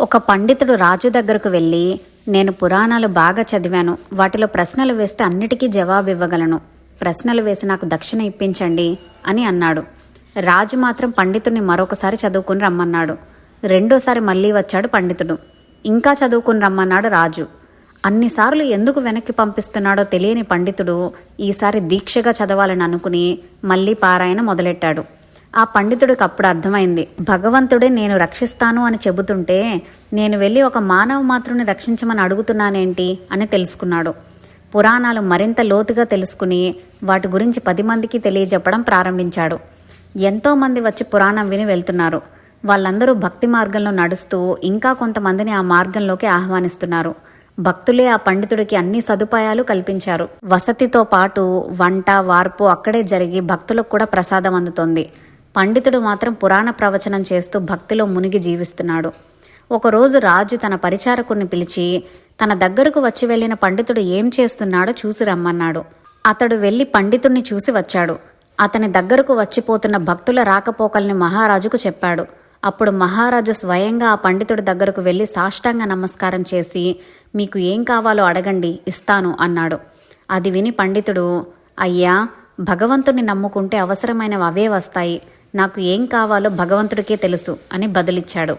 ఒక పండితుడు రాజు దగ్గరకు వెళ్ళి నేను పురాణాలు బాగా చదివాను. వాటిలో ప్రశ్నలు వేస్తే అన్నిటికీ జవాబు ఇవ్వగలను ప్రశ్నలు వేసి నాకు దక్షిణ ఇప్పించండి అని అన్నాడు. రాజు మాత్రం పండితుడిని మరొకసారి చదువుకుని రమ్మన్నాడు. రెండోసారి మళ్ళీ వచ్చాడు పండితుడు. ఇంకా చదువుకుని రమ్మన్నాడు రాజు. అన్నిసార్లు ఎందుకు వెనక్కి పంపిస్తున్నాడో తెలియని పండితుడు ఈసారి దీక్షగా చదవాలని అనుకుని మళ్ళీ పారాయణ మొదలెట్టాడు. ఆ పండితుడికి అప్పుడు అర్థమైంది. భగవంతుడే నేను రక్షిస్తాను అని చెబుతుంటే నేను వెళ్ళి ఒక మానవ మాతృని రక్షించమని అడుగుతున్నానేంటి అని తెలుసుకున్నాడు. పురాణాలు మరింత లోతుగా తెలుసుకుని వాటి గురించి పది మందికి తెలియజెప్పడం ప్రారంభించాడు. ఎంతోమంది వచ్చి పురాణం విని వెళ్తున్నారు. వాళ్ళందరూ భక్తి మార్గంలో నడుస్తూ ఇంకా కొంతమందిని ఆ మార్గంలోకి ఆహ్వానిస్తున్నారు. భక్తులే ఆ పండితుడికి అన్ని సదుపాయాలు కల్పించారు. వసతితో పాటు వంట వార్పు అక్కడే జరిగి భక్తులకు కూడా ప్రసాదం అందుతోంది. పండితుడు మాత్రం పురాణ ప్రవచనం చేస్తూ భక్తిలో మునిగి జీవిస్తున్నాడు. ఒకరోజు రాజు తన పరిచారకుణ్ణి పిలిచి తన దగ్గరకు వచ్చి వెళ్ళిన పండితుడు ఏం చేస్తున్నాడో చూసి రమ్మన్నాడు. అతడు వెళ్ళి పండితుణ్ణి చూసి వచ్చాడు. అతని దగ్గరకు వచ్చిపోతున్న భక్తుల రాకపోకల్ని మహారాజుకు చెప్పాడు. అప్పుడు మహారాజు స్వయంగా ఆ పండితుడి దగ్గరకు వెళ్ళి సాష్టాంగ నమస్కారం చేసి మీకు ఏం కావాలో అడగండి ఇస్తాను అన్నాడు. అది విని పండితుడు అయ్యా భగవంతుని నమ్ముకుంటే అవసరమైనవి అవే వస్తాయి. నాకు ఏం కావాలో భగవంతుడికే తెలుసు అని బదులిచ్చాడు.